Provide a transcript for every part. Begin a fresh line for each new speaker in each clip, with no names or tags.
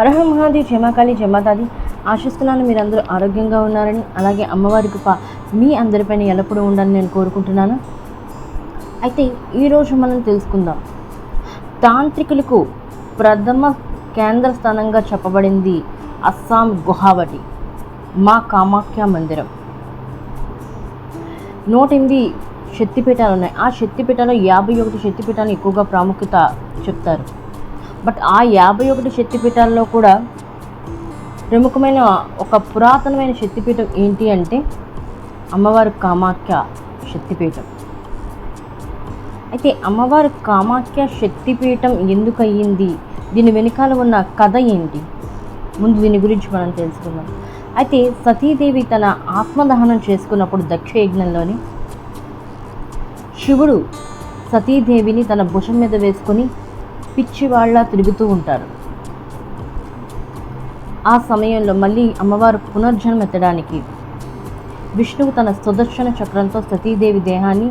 అరహ మహాదేవి జమాకాళి జమాతాది ఆశిస్తున్నాను మీరందరూ ఆరోగ్యంగా ఉన్నారని అలాగే అమ్మవారి కృప మీ అందరిపైన ఎల్లప్పుడూ ఉండాలని నేను కోరుకుంటున్నాను. అయితే ఈరోజు మనం తెలుసుకుందాం. తాంత్రికులకు ప్రథమ కేంద్ర స్థానంగా చెప్పబడింది అస్సాం గుహావటి మా కామాఖ్య మందిరం. నూట ఎనిమిది శక్తిపీఠాలు ఉన్నాయి. ఆ శక్తిపీఠాలు యాభై ఒకటి శక్తిపీఠాలు ఎక్కువగా ప్రాముఖ్యత చెప్తారు. బట్ ఆ యాభై ఒకటి శక్తిపీఠాల్లో కూడా ప్రముఖమైన ఒక పురాతనమైన శక్తిపీఠం ఏంటి అంటే అమ్మవారు కామాఖ్య శక్తిపీఠం. అయితే అమ్మవారు కామాఖ్య శక్తిపీఠం ఎందుకు అయ్యింది దీని వెనకాల ఉన్న కథ ఏంటి? ముందు దీని గురించి మనం తెలుసుకుందాం. అయితే సతీదేవి తన ఆత్మదహనం చేసుకున్నప్పుడు దక్ష యజ్ఞంలోని శివుడు సతీదేవిని తన భుషం మీద వేసుకొని పిచ్చివాళ్ళ తిరుగుతూ ఉంటారు. ఆ సమయంలో మళ్ళీ అమ్మవారు పునర్జన్మ ఎత్తడానికి విష్ణువు తన సుదర్శన చక్రంతో సతీదేవి దేహాన్ని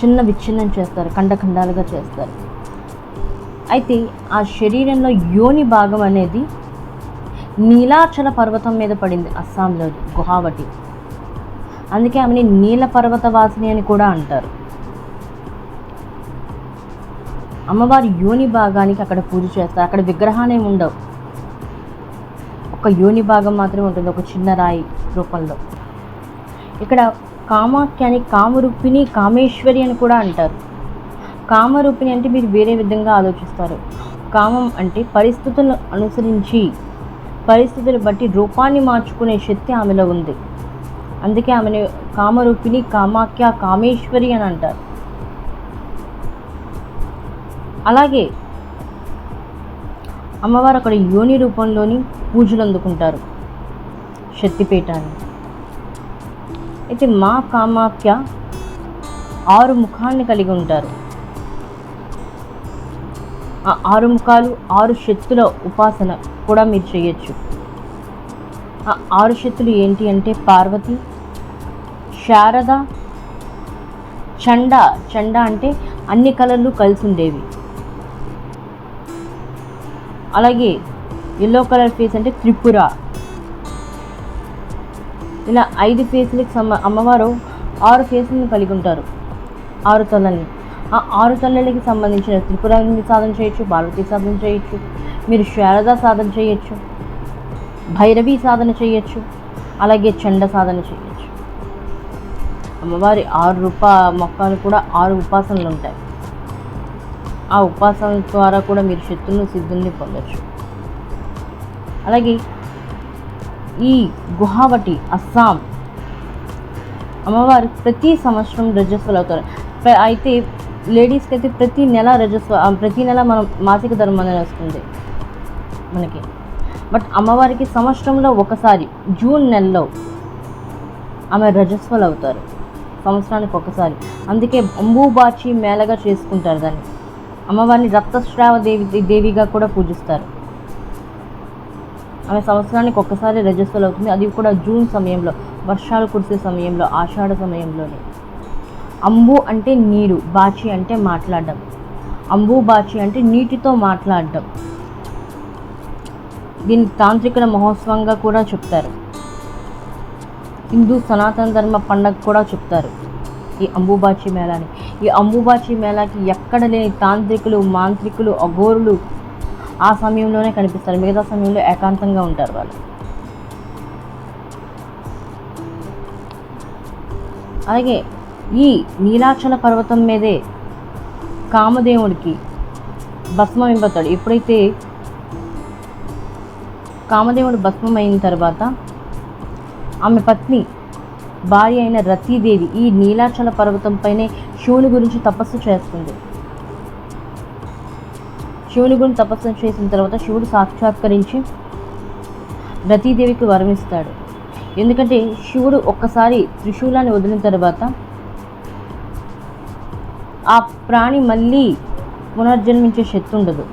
చిన్న విచ్ఛిన్నం చేస్తారు ఖండఖండాలుగా చేస్తారు. అయితే ఆ శరీరంలో యోని భాగం అనేది నీలాచల పర్వతం మీద పడింది అస్సాంలో గుహావటి అందుకే ఆమెని నీల పర్వత వాసిని అని కూడా అంటారు. అమ్మవారి యోని భాగానికి అక్కడ పూజ చేస్తారు. అక్కడ విగ్రహాలే ఉండవు. ఒక యోని భాగం మాత్రమే ఉంటుంది ఒక చిన్న రాయి రూపంలో. ఇక్కడ కామాఖ్యాని కామరూపిణి కామేశ్వరి అని కూడా అంటారు. కామరూపిణి అంటే మీరు వేరే విధంగా ఆలోచిస్తారు. కామం అంటే పరిస్థితులను అనుసరించి పరిస్థితులు బట్టి రూపాన్ని మార్చుకునే శక్తి ఆమెలో ఉంది. అందుకే ఆమెను కామరూపిణి కామాఖ్య కామేశ్వరి అని అంటారు. అలాగే అమ్మవారు అక్కడ యోని రూపంలోని పూజలు అందుకుంటారు. శక్తిపీఠాన్ని. అయితే మా కామాఖ్య ఆరు ముఖాన్ని కలిగి ఉంటారు. ఆ ఆరు ముఖాలు ఆరు శక్తుల ఉపాసన కూడా మీరు చేయొచ్చు. ఆ ఆరు శక్తులు ఏంటి అంటే పార్వతి శారద చండ. చండ అంటే అన్ని కలర్లు కలిసి ఉండేవి. అలాగే ఎల్లో కలర్ ఫేస్ అంటే త్రిపుర. ఇలా ఐదు ఫేస్లకు సమ అమ్మవారు ఆరు ఫేస్లను కలిగి ఉంటారు. ఆరు తల్లని. ఆ ఆరు తలలకి సంబంధించిన త్రిపురాన్ని సాధన చేయొచ్చు పార్వతి సాధన చేయొచ్చు మీరు శారద సాధన చేయొచ్చు భైరవి సాధన చేయొచ్చు అలాగే చండ సాధన చేయొచ్చు. అమ్మవారి ఆరు రూపా మొక్కలు కూడా ఆరు ఉపాసనలు ఉంటాయి. ఆ ఉపాసనల ద్వారా కూడా మీరు శక్తులను సిద్ధుల్ని పొందొచ్చు. అలాగే ఈ గుహావటి అస్సాం అమ్మవారు ప్రతి సంవత్సరం రజస్వలు అవుతారు. అయితే లేడీస్కి అయితే ప్రతి నెల రజస్వ ప్రతి నెల మనం మాసిక ధర్మం అనేది వస్తుంది మనకి. బట్ అమ్మవారికి సంవత్సరంలో ఒకసారి జూన్ నెలలో ఆమె రజస్వలు అవుతారు. సంవత్సరానికి ఒకసారి. అందుకే అంబూబాచి మేళగా చేసుకుంటారు దాన్ని. అమ్మవారిని రక్తస్రావ దేవి దేవిగా కూడా పూజిస్తారు. ఆమె సంవత్సరానికి ఒక్కసారి రజస్వలు అవుతుంది. అది కూడా జూన్ సమయంలో వర్షాలు కురిసే సమయంలో ఆషాఢ సమయంలోనే. అంబు అంటే నీరు బాచి అంటే మాట్లాడడం. అంబు బాచి అంటే నీటితో మాట్లాడడం. దీన్ని తాంత్రికుల మహోత్సవంగా కూడా చెప్తారు. హిందూ సనాతన ధర్మ పండగ కూడా చెప్తారు. ఈ అంబుబాచి మేళాని. ఈ అంబుబాచి మేళాకి ఎక్కడ లేని తాంత్రికులు మాంత్రికులు అఘోరులు ఆ సమయంలోనే కనిపిస్తారు. మిగతా సమయంలో ఏకాంతంగా ఉంటారు వాళ్ళు. అలాగే ఈ నీలాచల పర్వతం మీదే కామదేవుడికి భస్మం ఇవ్వతాడు. ఎప్పుడైతే కామదేవుడు భస్మం అయిన తర్వాత ఆమె పత్ని భార్య అయిన రతీదేవి ఈ నీలాచల పర్వతం పైనే శివుని గురించి తపస్సు చేస్తుంది. శివుని గురించి తపస్సు చేసిన తర్వాత శివుడు సాక్షాత్కరించి రతీదేవికి వరమిస్తాడు. ఎందుకంటే శివుడు ఒక్కసారి త్రిశూలాన్ని వదిలిన తర్వాత ఆ ప్రాణి మళ్ళీ పునర్జన్మించే శక్తి ఉండదు.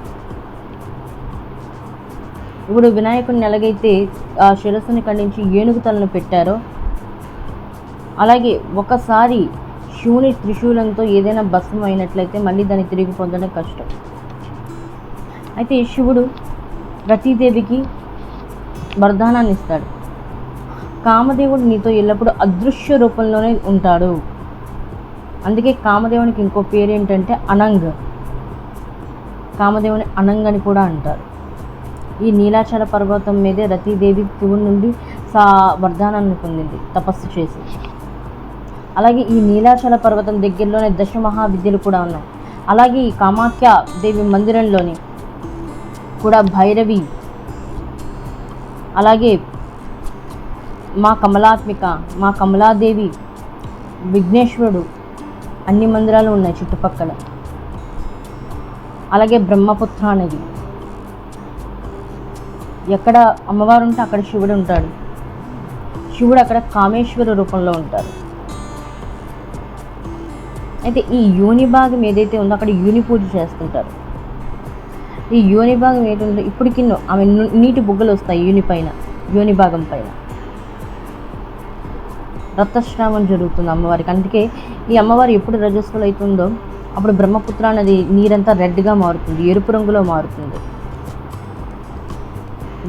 ఇప్పుడు వినాయకుడిని ఎలాగైతే ఆ శిరస్సుని ఖండించి ఏనుగు తలను పెట్టారో అలాగే ఒకసారి శివుని త్రిశూలంతో ఏదైనా భస్మం అయినట్లయితే మళ్ళీ దాన్ని తిరిగి పొందడం కష్టం. అయితే శివుడు రతీదేవికి వరదానాన్ని ఇస్తాడు. కామదేవుడు నీతో ఎల్లప్పుడూ అదృశ్య రూపంలోనే ఉంటాడు. అందుకే కామదేవునికి ఇంకో పేరు ఏంటంటే అనంగ్. కామదేవుని అనంగ్ అని కూడా అంటారు. ఈ నీలాచల పర్వతం మీదే రతీదేవి శివుడి నుండి సా వరదానాన్ని పొందింది తపస్సు చేసి అలాగే ఈ నీలాచల పర్వతం దగ్గరలోనే దశ మహావిద్యలు కూడా ఉన్నాయి. అలాగే ఈ కామాఖ్య దేవి మందిరంలోని కూడా భైరవి అలాగే మా కమలాత్మిక మా కమలాదేవి విఘ్నేశ్వరుడు అన్ని మందిరాలు ఉన్నాయి చుట్టుపక్కల. అలాగే బ్రహ్మపుత్ర అనేది ఎక్కడ అమ్మవారు ఉంటే అక్కడ శివుడు ఉంటాడు. శివుడు అక్కడ కామేశ్వర రూపంలో ఉంటారు అయితే ఈ యోని భాగం ఏదైతే ఉందో అక్కడ యూని పూజ చేస్తుంటారు. ఈ యోని భాగం ఏంటంటే ఇప్పటికి ఆమె నీటి బుగ్గలు వస్తాయి యూని పైన యోని భాగం పైన. రక్తస్రావం జరుగుతుంది అమ్మవారికి. అందుకే ఈ అమ్మవారు ఎప్పుడు రజస్సులు అవుతుందో అప్పుడు బ్రహ్మపుత్ర అనేది నీరంతా రెడ్గా మారుతుంది ఎరుపు రంగులో మారుతుంది.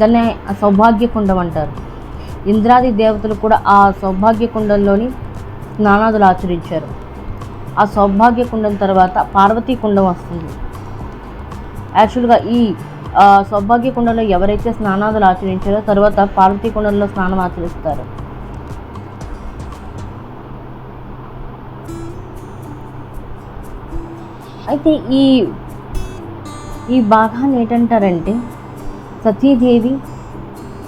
దాన్ని ఆ సౌభాగ్య కుండం అంటారు. ఇంద్రాది దేవతలు కూడా ఆ సౌభాగ్య కుండంలోని స్నానాదులు ఆచరించారు. ఆ సౌభాగ్య కుండం తర్వాత పార్వతీ కుండం వస్తుంది. యాక్చువల్గా ఈ సౌభాగ్య కుండంలో ఎవరైతే స్నానాదులు ఆచరించారో తర్వాత పార్వతీ కుండంలో స్నానం ఆచరిస్తారు. అయితే ఈ ఈ భాగాన్ని ఏంటంటారంటే సతీదేవి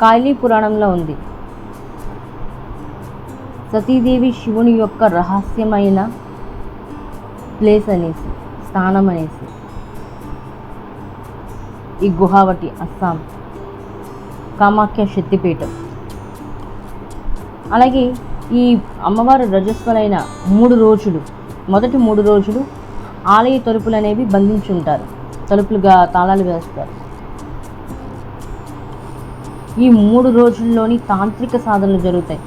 కాళీ పురాణంలో ఉంది. సతీదేవి శివుని యొక్క రహస్యమైన ప్లేస్ అనేసి స్థానం అనేసి. ఈ గుహావటి అస్సాం. కామాఖ్య శక్తిపీఠం. అలాగే ఈ అమ్మవారు రజస్వలైన మూడు రోజులు మొదటి మూడు రోజులు ఆలయ తలుపులు అనేవి బంధించి ఉంటారు. తలుపులుగా తాళాలు వేస్తారు. ఈ మూడు రోజుల్లోని తాంత్రిక సాధనలు జరుగుతాయి.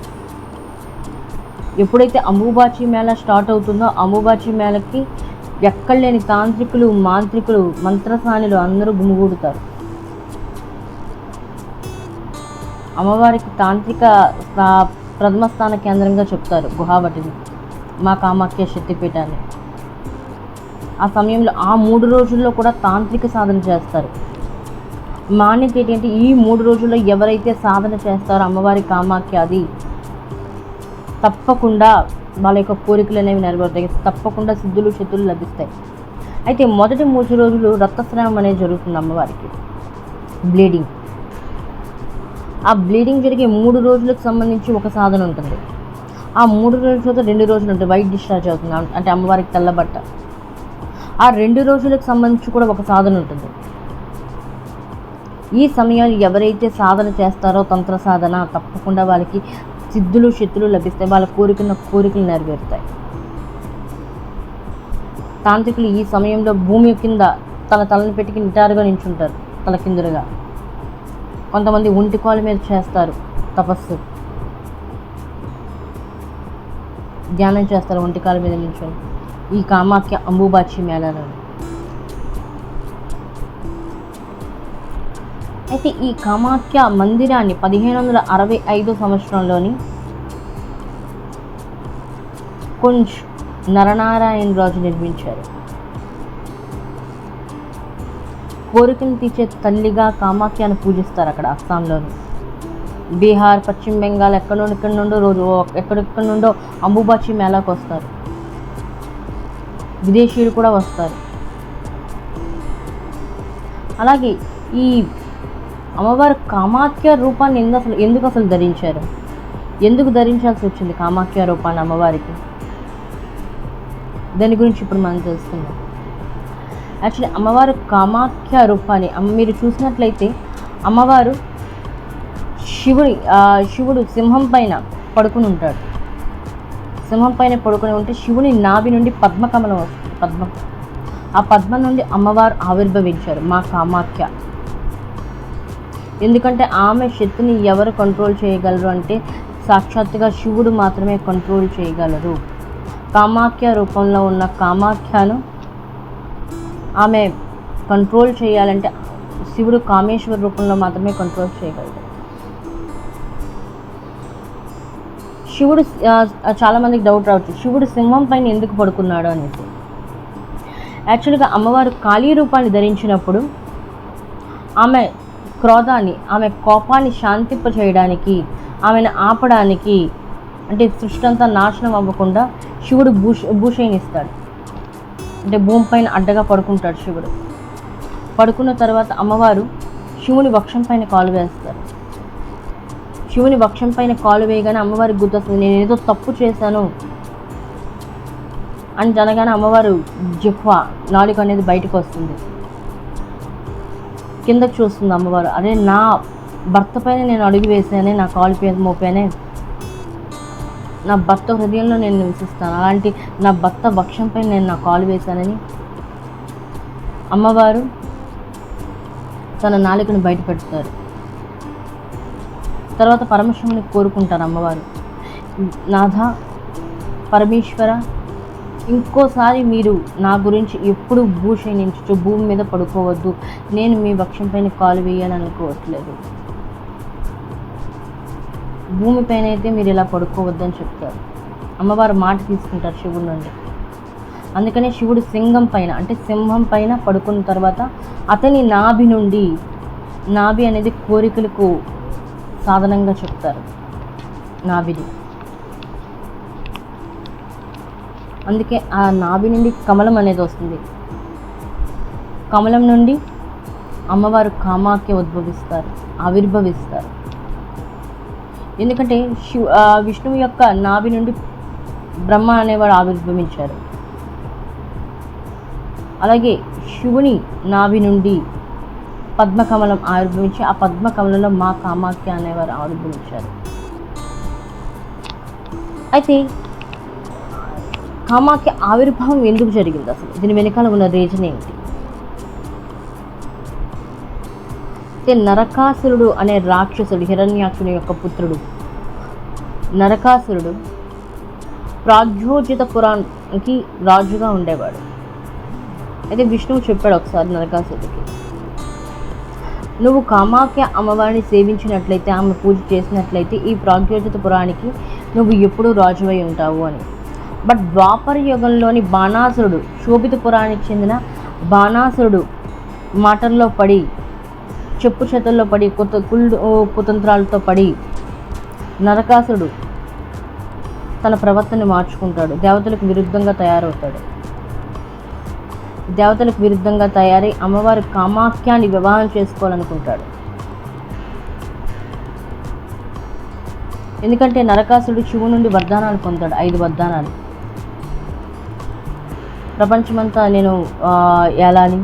ఎప్పుడైతే అంబుబాచి మేళ స్టార్ట్ అవుతుందో అంబుబాచి మేళకి ఎక్కడ లేని తాంత్రికులు మాంత్రికులు మంత్రసానులు అందరూ గుమిగూడుతారు. అమ్మవారికి తాంత్రిక స్థా- ప్రథమ స్థాన కేంద్రంగా చెప్తారు గుహావటిని మా కామాఖ్య శక్తిపీఠాన్ని. ఆ సమయంలో ఆ మూడు రోజుల్లో కూడా తాంత్రిక సాధన చేస్తారు. మాన్యత ఏంటంటే ఈ మూడు రోజుల్లో ఎవరైతే సాధన చేస్తారో అమ్మవారి కామాఖ్య అది తప్పకుండా వాళ్ళ యొక్క కోరికలు అనేవి నెరవేరుతాయి. తప్పకుండా సిద్ధులు శక్తులు లభిస్తాయి. అయితే మొదటి మూడు రోజులు రక్తస్రావం అనేది జరుగుతుంది అమ్మవారికి. బ్లీడింగ్. ఆ బ్లీడింగ్ జరిగే మూడు రోజులకు సంబంధించి ఒక సాధన ఉంటుంది. ఆ మూడు రోజులతో రెండు రోజులు ఉంటుంది. వైట్ డిశ్చార్జ్ అవుతుంది. అంటే అమ్మవారికి తెల్లబట్ట ఆ రెండు రోజులకు సంబంధించి కూడా ఒక సాధన ఉంటుంది. ఈ సమయాలు ఎవరైతే సాధన చేస్తారో తంత్ర సాధన తప్పకుండా వాళ్ళకి సిద్ధులు శక్తులు లభిస్తాయి వాళ్ళ కోరికన కోరికలు నెరవేరుతాయి. తాంత్రికులు ఈ సమయంలో భూమి కింద తన తలని పెట్టి నిటారుగా నించుంటారు తల కిందులుగా. కొంతమంది ఒంటి కాలు మీద చేస్తారు తపస్సు. ధ్యానం చేస్తారు ఒంటి కాలు మీద నించుని. ఈ కామాఖ్య అంబుబాచి మేళాలను. అయితే ఈ కామాఖ్య మందిరాన్ని పదిహేను వందల అరవై ఐదు సంవత్సరంలోని కుంజ్ నరనారాయణ రాజు నిర్మించారు. కోరికను తీర్చే తల్లిగా కామాఖ్యను పూజిస్తారు అక్కడ అస్సాంలోని. బీహార్ పశ్చిమ బెంగాల్ ఎక్కడో నుండి ఎక్కడి నుండో రోజు ఎక్కడెక్కడి నుండో అంబుబాచి మేళాకు వస్తారు. విదేశీయులు కూడా వస్తారు. అలాగే ఈ అమ్మవారు కామాఖ్య రూపాన్ని ఎందుకు అసలు ఎందుకు అసలు ధరించారు? ఎందుకు ధరించాల్సి వచ్చింది కామాఖ్య రూపాన్ని అమ్మవారికి? దాని గురించి ఇప్పుడు మనం తెలుసుకుందాం. యాక్చువల్లీ అమ్మవారు కామాఖ్య రూపాన్ని మీరు చూసినట్లయితే అమ్మవారు శివుడి శివుడు సింహం పైన పడుకుని ఉంటాడు. సింహం పైన పడుకుని ఉంటే శివుని నాభి నుండి పద్మకమలం వస్తుంది. పద్మ ఆ పద్మ నుండి అమ్మవారు ఆవిర్భవించారు మా కామాఖ్య. ఎందుకంటే ఆమె శక్తిని ఎవరు కంట్రోల్ చేయగలరు అంటే సాక్షాత్తుగా శివుడు మాత్రమే కంట్రోల్ చేయగలరు. కామాఖ్య రూపంలో ఉన్న కామాఖ్యను ఆమె కంట్రోల్ చేయాలంటే శివుడు కామేశ్వర రూపంలో మాత్రమే కంట్రోల్ చేయగలడు. శివుడు చాలామందికి డౌట్ రావచ్చు. శివుడు సింహం పైన ఎందుకు పడుకున్నాడు అనేసి. యాక్చువల్గా అమ్మవారు కాళీ రూపాన్ని ధరించినప్పుడు ఆమె క్రోధాన్ని ఆమె కోపాన్ని శాంతింప చేయడానికి ఆమెను ఆపడానికి అంటే సృష్టి అంతా నాశనం అవ్వకుండా శివుడు భూష భూషణిస్తాడు. అంటే భూమిపైన అడ్డగా పడుకుంటాడు శివుడు. పడుకున్న తర్వాత అమ్మవారు శివుని వక్షం పైన కాలు వేస్తారు. శివుని వక్షం పైన కాలు వేయగానే అమ్మవారి గుర్తొస్తుంది నేను ఏదో తప్పు చేశాను అని అనగానే అమ్మవారు జిహ్వా నాలుగు అనేది బయటకు వస్తుంది. కిందకు చూస్తుంది అమ్మవారు. అరే నా భర్త పైన నేను అడుగు వేసానే నా కాలు పే మోపానే నా భర్త హృదయంలో నేను నివసిస్తాను. అలాంటి నా భర్త వక్షం పైన నేను నా కాలు వేశానని అమ్మవారు తన నాలుకను బయట పెడతారు. తర్వాత పరమశివుని కోరుకుంటారు అమ్మవారు. నాథ పరమేశ్వర ఇంకోసారి మీరు నా గురించి ఎప్పుడు భూషణించు భూమి మీద పడుకోవద్దు. నేను మీ వక్షం పైన కాలు వేయాలని అనుకోవట్లేదు. భూమిపైన అయితే మీరు ఇలా పడుకోవద్దు అని చెప్తారు. అమ్మవారు మాట తీసుకుంటారు శివుడి నుండి. అందుకనే శివుడు సింహం పైన అంటే సింహం పైన పడుకున్న తర్వాత అతని నాభి నుండి నాభి అనేది కోరికలకు సాధనంగా చెప్తారు. నాభిని. అందుకే ఆ నాభి నుండి కమలం అనేది వస్తుంది. కమలం నుండి అమ్మవారు కామాఖ్య ఉద్భవిస్తారు ఆవిర్భవిస్తారు. ఎందుకంటే శివ విష్ణువు యొక్క నాభి నుండి బ్రహ్మ అనేవాడు ఆవిర్భవించారు. అలాగే శివుని నాభి నుండి పద్మకమలం ఆవిర్భవించి ఆ పద్మకమలంలో మా కామాఖ్య అనేవారు ఆవిర్భవించారు. అయితే కామాఖ్య ఆవిర్భావం ఎందుకు జరిగింది అసలు? దీని వెనకాల ఉన్న రీజన్ ఏంటి? అయితే నరకాసురుడు అనే రాక్షసుడు హిరణ్యాక్షుని యొక్క పుత్రుడు. నరకాసురుడు ప్రాగ్యోజిత పురాణానికి రాజుగా ఉండేవాడు. అయితే విష్ణువు చెప్పాడు ఒకసారి నరకాసురుడికి నువ్వు కామాఖ్య అమ్మవారిని సేవించినట్లయితే ఆమె పూజ చేసినట్లయితే ఈ ప్రాగ్యోజిత పురానికి నువ్వు ఎప్పుడూ రాజువై ఉంటావు అని. బట్ ద్వాపర యుగంలోని బాణాసురుడు శోభిత పురానికి చెందిన బాణాసురుడు మాటల్లో పడి చెప్పు చేతుల్లో పడి కొత్త కుళ్ళు కుతంత్రాలతో పడి నరకాసుడు తన ప్రవర్తన మార్చుకుంటాడు. దేవతలకు విరుద్ధంగా తయారవుతాడు. దేవతలకు విరుద్ధంగా తయారై అమ్మవారి కామాఖ్యాన్ని వివాహం చేసుకోవాలనుకుంటాడు. ఎందుకంటే నరకాసుడు శివు నుండి వరదానాలు పొందాడు. ఐదు వరదానాలు. ప్రపంచమంతా నేను ఏలాలి?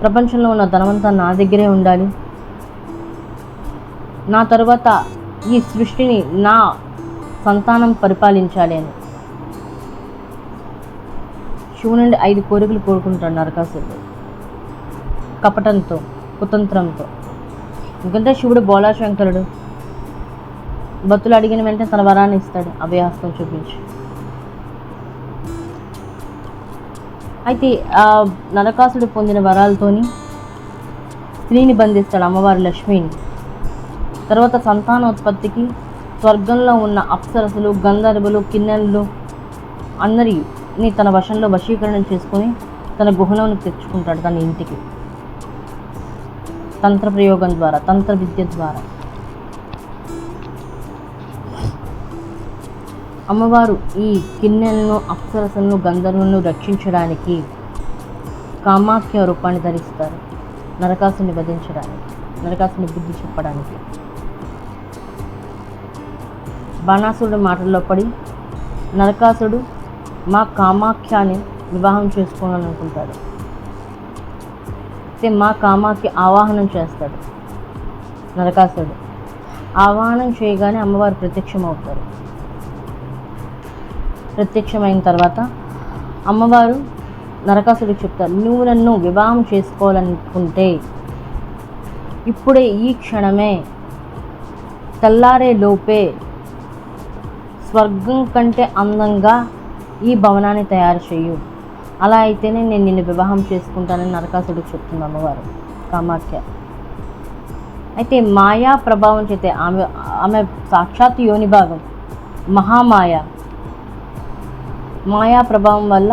ప్రపంచంలో ఉన్న ధనమంతా నా దగ్గరే ఉండాలి. నా తరువాత ఈ సృష్టిని నా సంతానం పరిపాలించాలి అని. శివు నుండి ఐదు కోరికలు కోరుకుంటాడు నరకాసురుడు. కపటంతో కుతంత్రంతో. ఎందుకంటే శివుడు బోలాశంకరుడు. భక్తులు అడిగిన వెంటనే తన వరాన్ని ఇస్తాడు. అభయాస్తం చూపించి. అయితే ఆ నరకాసుడు పొందిన వరాలతోని స్త్రీని బంధిస్తాడు అమ్మవారి లక్ష్మిని. తర్వాత సంతానోత్పత్తికి స్వర్గంలో ఉన్న అప్సరసులు గంధర్వులు కిన్నెలు అందరిని తన వశంలో వశీకరణం చేసుకొని తన గుహలోనికి తెచ్చుకుంటాడు తన ఇంటికి. తంత్ర ప్రయోగం ద్వారా తంత్ర విద్య ద్వారా. అమ్మవారు ఈ కిన్నెలను అప్సరసలను గంధర్వులను రక్షించడానికి కామాఖ్య రూపాన్ని ధరిస్తారు. నరకాసుని వధించడానికి నరకాసుని బుద్ధి చెప్పడానికి. బాణాసురుడు మాటల్లో పడి నరకాసుడు మా కామాఖ్యాని వివాహం చేసుకోవాలనుకుంటాడు. అయితే మా కామాఖ్య ఆవాహనం చేస్తాడు. నరకాసుడు. ఆవాహనం చేయగానే అమ్మవారు ప్రత్యక్షమవుతారు. ప్రత్యక్షమైన తర్వాత అమ్మవారు నరకాసుడికి చెప్తారు నువ్వు నన్ను వివాహం చేసుకోవాలనుకుంటే ఇప్పుడే ఈ క్షణమే తెల్లారే లోపే స్వర్గం కంటే అందంగా ఈ భవనాన్ని తయారు చేయు. అలా అయితేనే నేను నిన్ను వివాహం చేసుకుంటానని నరకాసుడికి చెప్తుంది అమ్మవారు కామాఖ్య. అయితే మాయా ప్రభావం చేతే ఆమె ఆమె సాక్షాత్ యోని భాగం మహామాయ. మాయా ప్రభావం వల్ల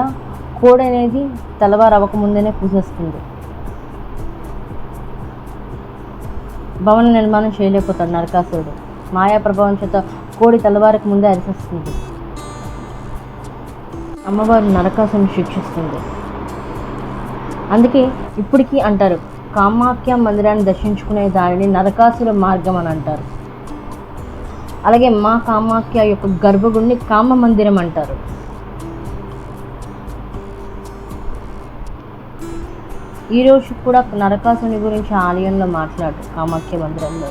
కోడి అనేది తెల్లవారు అవ్వకముందేనే పూసేస్తుంది. భవన నిర్మాణం చేయలేకపోతాడు నరకాసురుడు. మాయా ప్రభావం చేత కోడి తెల్లవారికి ముందే అరిసేస్తుంది. అమ్మవారు నరకాసుని శిక్షిస్తుంది. అందుకే ఇప్పటికీ అంటారు కామాఖ్య మందిరాన్ని దర్శించుకునే దానిని నరకాసుర మార్గం అని అంటారు. అలాగే మా కామాఖ్య యొక్క గర్భగుడిని కామ మందిరం అంటారు. ఈరోజు కూడా నరకాసుని గురించి ఆలయంలో మాట్లాడు కామాఖ్య మందిరంలో.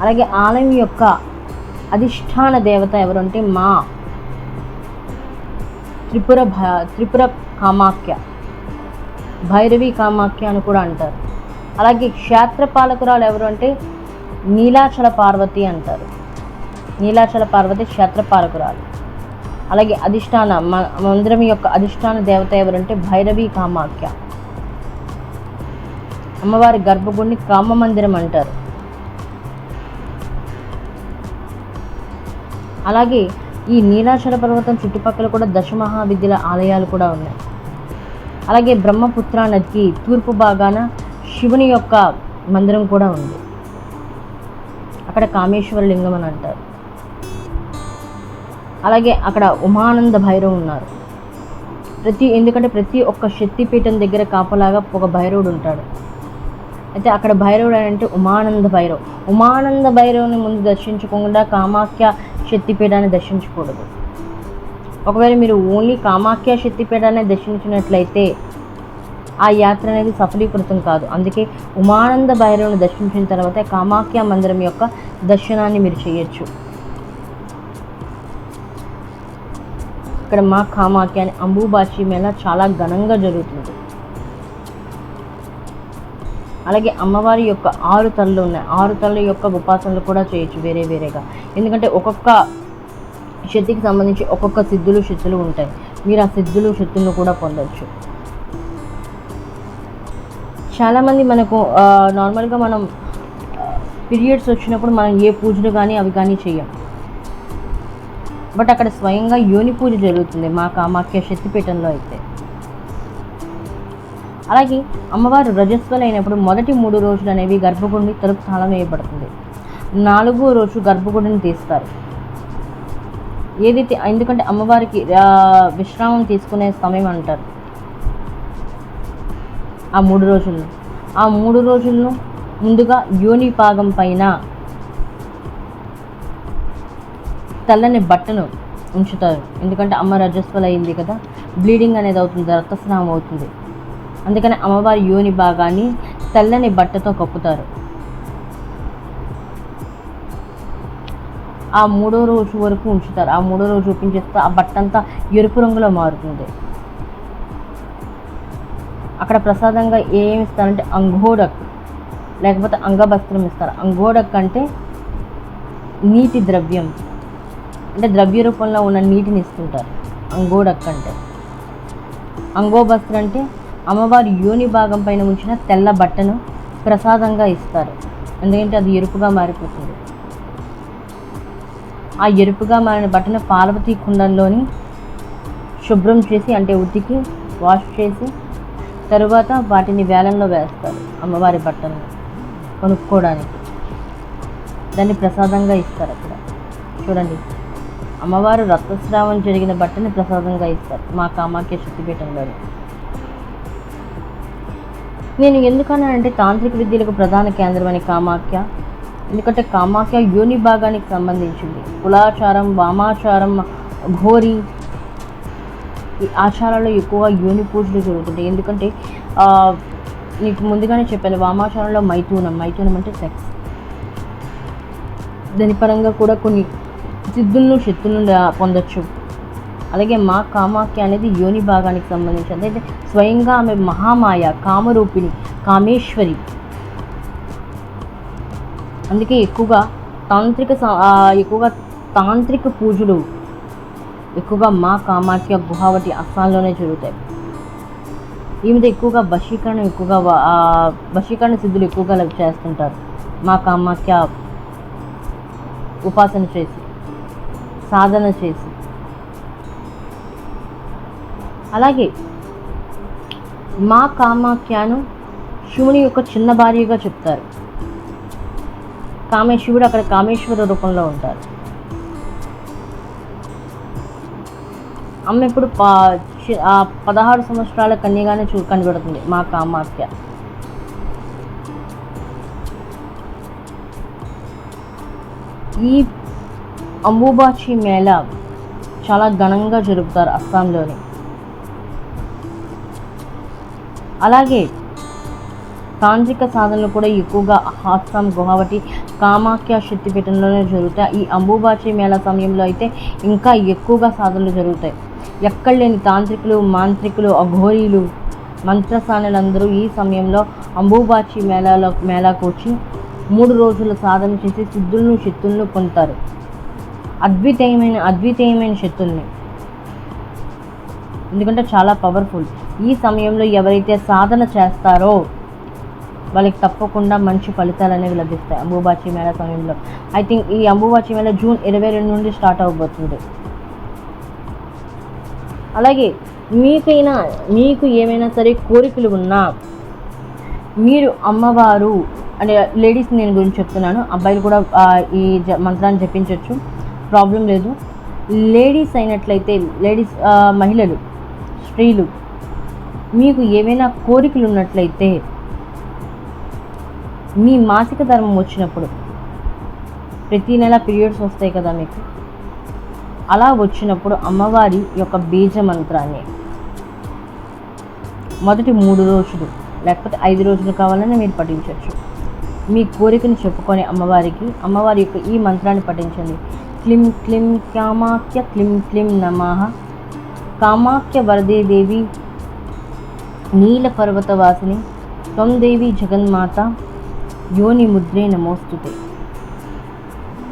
అలాగే ఆలయం యొక్క అధిష్టాన దేవత ఎవరంటే మా త్రిపుర భ త్రిపుర కామాఖ్య. భైరవి కామాఖ్య అని కూడా అంటారు. అలాగే క్షేత్ర పాలకురాలు ఎవరు అంటే నీలాచల పార్వతి అంటారు. నీలాచల పార్వతి క్షేత్ర పాలకురాలు. అలాగే అధిష్టాన మ- మందిరం యొక్క అధిష్టాన దేవత ఎవరంటే భైరవి కామాఖ్య. అమ్మవారి గర్భగుడిని కామ మందిరం అంటారు. అలాగే ఈ నీలాచల పర్వతం చుట్టుపక్కల కూడా దశమహావిద్యుల ఆలయాలు కూడా ఉన్నాయి. అలాగే బ్రహ్మపుత్ర నదికి తూర్పు భాగాన శివుని యొక్క మందిరం కూడా ఉంది. అక్కడ కామేశ్వర లింగం అని అంటారు. అలాగే అక్కడ ఉమానంద భైరవ్ ఉన్నారు. ప్రతి ఎందుకంటే ప్రతి ఒక్క శక్తిపీఠం దగ్గర కాపలాగా ఒక భైరవుడు ఉంటాడు. అయితే అక్కడ భైరవుడు అంటే ఉమానంద భైరవ్. ఉమానంద భైరవుని ముందు దర్శించకుండా కామాఖ్య శక్తిపీఠాన్ని దర్శించకూడదు. ఒకవేళ మీరు ఓన్లీ కామాఖ్య శక్తిపీఠాన్ని దర్శించినట్లయితే ఆ యాత్ర అనేది సఫలీకృతం కాదు. అందుకే ఉమానంద భైరవుని దర్శించిన తర్వాత కామాఖ్య మందిరం యొక్క దర్శనాన్ని మీరు చేయొచ్చు. ఇక్కడ మా కామాఖ్య అని అంబుబాచి మేళ చాలా ఘనంగా జరుగుతుంది. అలాగే అమ్మవారి యొక్క ఆరు తల్లు ఉన్నాయి. ఆరు తల్ల యొక్క ఉపాసనలు కూడా చేయొచ్చు వేరే వేరేగా. ఎందుకంటే ఒక్కొక్క శక్తికి సంబంధించి ఒక్కొక్క సిద్ధులు శక్తులు ఉంటాయి. మీరు ఆ సిద్ధులు శక్తులను కూడా పొందొచ్చు. చాలామంది మనకు నార్మల్గా మనం పీరియడ్స్ వచ్చినప్పుడు మనం ఏ పూజలు కానీ అవి కానీ చేయము బట్ అక్కడ స్వయంగా యోని పూజ జరుగుతుంది మా కామాఖ్య శక్తిపీఠంలో అయితే. అలాగే అమ్మవారు రజస్వలు అయినప్పుడు మొదటి మూడు రోజులు అనేవి గర్భగుడిని తలుపు తాళం వేయబడుతుంది. నాలుగో రోజు గర్భగుడిని తీస్తారు. ఏదైతే ఎందుకంటే అమ్మవారికి విశ్రామం తీసుకునే సమయం అంటారు. ఆ మూడు రోజుల్లో ఆ మూడు రోజుల్లో ముందుగా యోని భాగం పైన తెల్లని బట్టను ఉంచుతారు. ఎందుకంటే అమ్మ రజస్వల అయింది కదా. బ్లీడింగ్ అనేది అవుతుంది రక్తస్రావం అవుతుంది. అందుకని అమ్మవారి యోని భాగాన్ని తెల్లని బట్టతో కప్పుతారు. ఆ మూడో రోజు వరకు ఉంచుతారు. ఆ మూడో రోజు ఓపెన్ చేస్తే ఆ బట్టంతా ఎరుపు రంగులో మారుతుంది. అక్కడ ప్రసాదంగా ఏమి ఇస్తారంటే అంగోడక్ లేకపోతే అంగభస్త్రం ఇస్తారు. అంగోడక్ అంటే నీటి ద్రవ్యం. అంటే ద్రవ్య రూపంలో ఉన్న నీటిని ఇస్తుంటారు. అంగోడక్ అంటే అంగోభస్త్రం అంటే అమ్మవారి యోని భాగం పైన ఉంచిన తెల్ల బట్టను ప్రసాదంగా ఇస్తారు. ఎందుకంటే అది ఎరుపుగా మారిపోతుంది. ఆ ఎరుపుగా మారిన బట్టను పార్వతీ కుండంలోని శుభ్రం చేసి అంటే ఉతికి వాష్ చేసి తరువాత వాటిని వేలంలో వేస్తారు అమ్మవారి బట్టలను కొనుక్కోవడానికి దాన్ని ప్రసాదంగా ఇస్తారు అక్కడ. చూడండి. అమ్మవారు రక్తస్రావం జరిగిన బట్టని ప్రసాదంగా ఇస్తారు. మా కామాఖ్య శక్తిపీఠంలో నేను ఎందుకన్నానంటే తాంత్రిక విద్యలకు ప్రధాన కేంద్రం అని కామాఖ్య ఎందుకంటే కామాఖ్య యోని భాగానికి సంబంధించింది. కులాచారం వామాచారం ఘోరి ఈ ఆచారాల్లో ఎక్కువ యోని పూజలు జరుగుతుంటాయి. ఎందుకంటే నీకు ముందుగానే చెప్పాను వామాచారంలో మైథూనం. మైథూనం అంటే సెక్స్. దాని పరంగా కూడా కొన్ని సిద్ధులను శక్తులను నుండి పొందొచ్చు. అలాగే మా కామాఖ్య అనేది యోని భాగానికి సంబంధించింది అయితే స్వయంగా ఆమె మహామాయ కామరూపిణి కామేశ్వరి. అందుకే ఎక్కువగా తాంత్రిక ఎక్కువగా తాంత్రిక పూజలు ఎక్కువగా మా కామాఖ్య గుహావతి అస్సాంలోనే జరుగుతాయి. ఈమెద ఎక్కువగా వశీకరణ ఎక్కువగా వ- వశీకరణ సిద్ధులు ఎక్కువగా చేస్తుంటారు మా కామాఖ్య ఉపాసన చేసి. సాధన చేసి. అలాగే మా కామాఖ్యను శివుని యొక్క చిన్న భార్యగా చెప్తారు. కామేశ్వరుడు అక్కడ కామేశ్వర రూపంలో ఉంటారు. అమ్మ ఇప్పుడు పా చి- ఆ పదహారు సంవత్సరాల కన్యగానే చూ కనబడుతుంది మా కామాఖ్య. ఈ అంబుబాచి మేళ చాలా ఘనంగా జరుపుతారు అస్సాంలోని. అలాగే తాంత్రిక సాధనలు కూడా ఎక్కువగా అస్సాం గువాహటి కామాఖ్య శక్తిపీఠంలోనే జరుగుతాయి. ఈ అంబుబాచి మేళా సమయంలో అయితే ఇంకా ఎక్కువగా సాధనలు జరుగుతాయి. ఎక్కడ లేని తాంత్రికులు మాంత్రికులు అఘోరీలు మంత్రసానులందరూ ఈ సమయంలో అంబుబాచి మేళాలో మేళాకు వచ్చి మూడు రోజులు సాధన చేసి సిద్ధులను శక్తులను పొందుతారు. అద్వితీయమైన అద్వితీయమైన శక్తుల్ని. ఎందుకంటే చాలా పవర్ఫుల్ ఈ సమయంలో ఎవరైతే సాధన చేస్తారో వాళ్ళకి తప్పకుండా మంచి ఫలితాలు అనేవి లభిస్తాయి అంబుబాచి మేళ సమయంలో. ఐ థింక్ ఈ అంబుబాచి మేళ జూన్ ఇరవై రెండు నుండి స్టార్ట్ అవబోతుంది. అలాగే మీకైనా మీకు ఏమైనా సరే కోరికలు ఉన్నా మీరు అమ్మవారు అంటే లేడీస్ నేను గురించి చెప్తున్నాను. అబ్బాయిలు కూడా ఈ జ మంత్రాన్ని జపించవచ్చు ప్రాబ్లం లేదు. లేడీస్ అయినట్లయితే లేడీస్ మహిళలు స్త్రీలు మీకు ఏవైనా కోరికలు ఉన్నట్లయితే మీ మాసిక ధర్మం వచ్చినప్పుడు ప్రతి నెల పీరియడ్స్ వస్తాయి కదా మీకు. అలా వచ్చినప్పుడు అమ్మవారి యొక్క బీజ మంత్రాన్ని మొదటి మూడు రోజులు లేకపోతే ఐదు రోజులు కావాలని మీరు పఠించవచ్చు. మీ కోరికను చెప్పుకొని అమ్మవారికి అమ్మవారి యొక్క ఈ మంత్రాన్ని పఠించండి. క్లిం క్లిం కామాఖ్య క్లిం క్లిం నమః. కామాఖ్య వరదే దేవి నీల పర్వతవాసిని త్వం దేవి జగన్మాత యోని ముద్రే నమోస్తుతే.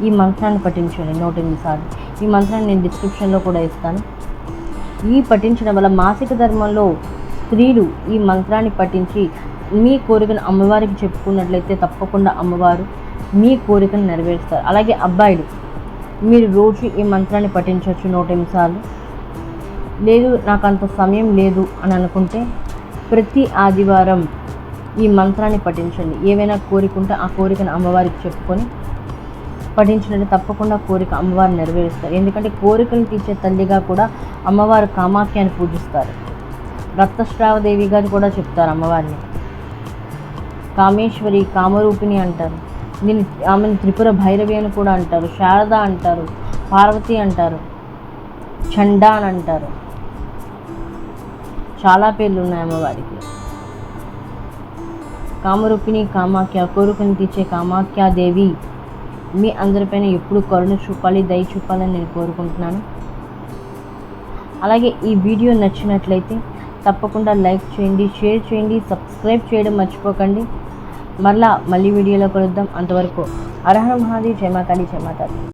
ఈ మంత్రాన్ని పఠించండి నూట ఎనిమిదిసార్లు ఈ మంత్రాన్ని నేను డిస్క్రిప్షన్లో కూడా ఇస్తాను. ఈ పఠించడం వల్ల మాసిక ధర్మంలో స్త్రీలు ఈ మంత్రాన్ని పఠించి మీ కోరికను అమ్మవారికి చెప్పుకున్నట్లయితే తప్పకుండా అమ్మవారు మీ కోరికను నెరవేరుస్తారు. అలాగే అబ్బాయిలు మీరు రోజు ఈ మంత్రాన్ని పఠించవచ్చు నూట ఎనిమిది లేదు నాకు అంత సమయం లేదు అని అనుకుంటే ప్రతి ఆదివారం ఈ మంత్రాన్ని పఠించండి. ఏవైనా కోరిక ఉంటే ఆ కోరికను అమ్మవారికి చెప్పుకొని పఠించినట్టు తప్పకుండా కోరిక అమ్మవారు నెరవేరుస్తారు. ఎందుకంటే కోరికలు తీర్చే తల్లిగా కూడా అమ్మవారు కామాఖ్యాన్ని పూజిస్తారు. రక్తస్రావదేవి గారు కూడా చెప్తారు అమ్మవారిని. కామేశ్వరి కామరూపిణి అంటారు. దీన్ని ఆమెను త్రిపుర భైరవి అని కూడా అంటారు శారద అంటారు పార్వతి అంటారు చండా అని అంటారు. చాలా పేర్లు ఉన్నాయి అమ్మవారికి కామరూపిణి కామాఖ్య కోరుకుని తీర్చే కామాఖ్యాదేవి మీ అందరిపైన ఎప్పుడు కరుణ చూపాలి దయ చూపాలని నేను కోరుకుంటున్నాను. అలాగే ఈ వీడియో నచ్చినట్లయితే తప్పకుండా లైక్ చేయండి షేర్ చేయండి సబ్స్క్రైబ్ చేయడం మర్చిపోకండి. మరలా మళ్ళీ వీడియోలో కలుద్దాం. అంతవరకు అర్హణ మహాదేవ్ జయమాకాళి జయమాతాది